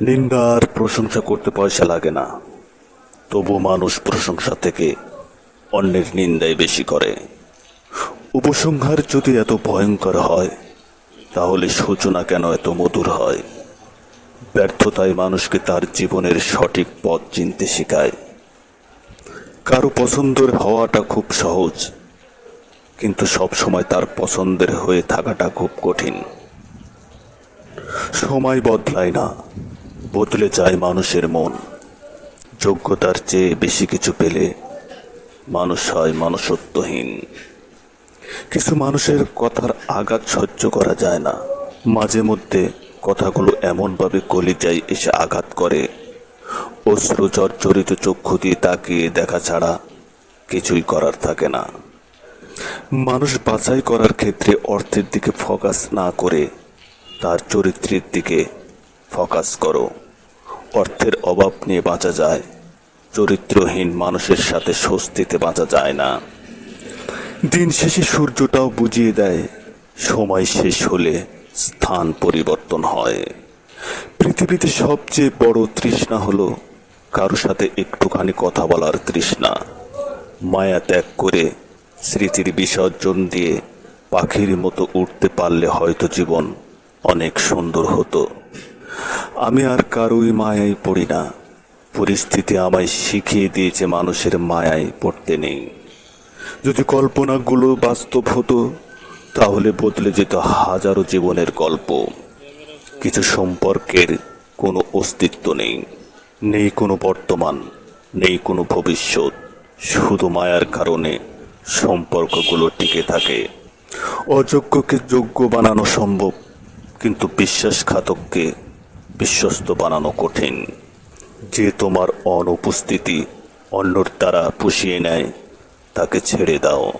নিন্দার প্রশংসা করতে পয়সা লাগে না। তবু মানুষ প্রশংসা থেকে অন্যের নিন্দাই বেশি করে। উপসংহার যদি এত ভয়ঙ্কর হয়, তাহলে সূচনা কেন এত মধুর হয়? ব্যর্থতায় মানুষকে তার জীবনের সঠিক পথ চিনতে শেখায়। কারও পছন্দের হওয়াটা খুব সহজ, কিন্তু সব সময় তার পছন্দের হয়ে থাকাটা খুব কঠিন। সময় বদলায় না। বদলে যায় মানুষের মন। যোগ্যতার চেয়ে বেশি কিছু পেলে মানুষ হয় মানুষত্বহীন। কিছু মানুষের কথার আঘাত সহ্য করা যায় না। মাঝে মধ্যে কথাগুলো এমনভাবে কলিজায় এসে আঘাত করে। অশ্রু জর্জরিত চক্ষু দিয়ে তাকিয়ে দেখা ছাড়া কিছুই করার থাকে না। মানুষ বাছাই করার ক্ষেত্রে অর্থের দিকে ফোকাস না করে তার চরিত্রের দিকে ফোকাস করো। অর্থের অভাব নিয়ে বাঁচা যায়। চরিত্রহীন মানুষের সাথে স্বস্তিতে বাঁচা যায় না। দিন শেষে সূর্যটাও বুঝিয়ে দেয়, সময় শেষ হলে স্থান পরিবর্তন হয়। পৃথিবীতে সবচেয়ে বড় তৃষ্ণা হলো কারও সাথে একটুখানি কথা বলার তৃষ্ণা। মায়া ত্যাগ করে স্মৃতির বিসর্জন দিয়ে পাখির মতো উঠতে পারলে হয়তো জীবন অনেক সুন্দর হতো। আমি আর কারোই মায়ায় পড়ি না। পরিস্থিতি আমায় শিখিয়ে দিয়েছে মানুষের মায়ায় পড়তে নেই। যদি কল্পনাগুলো বাস্তব হতো, তাহলে বদলে যেত হাজারো জীবনের গল্প। কিছু সম্পর্কের কোনো অস্তিত্ব নেই। নেই কোনো বর্তমান, নেই কোনো ভবিষ্যৎ। শুধু মায়ার কারণে সম্পর্কগুলো টিকে থাকে। অযোগ্যকে যোগ্য বানানো সম্ভব। কিন্তু বিশ্বাসঘাতককে বিশ্বস্ত বানানো কঠিন। যে তোমার অনুপস্থিতি অন্যর দ্বারা পুষিয়ে নেয়, তাকে ছেড়ে দাও।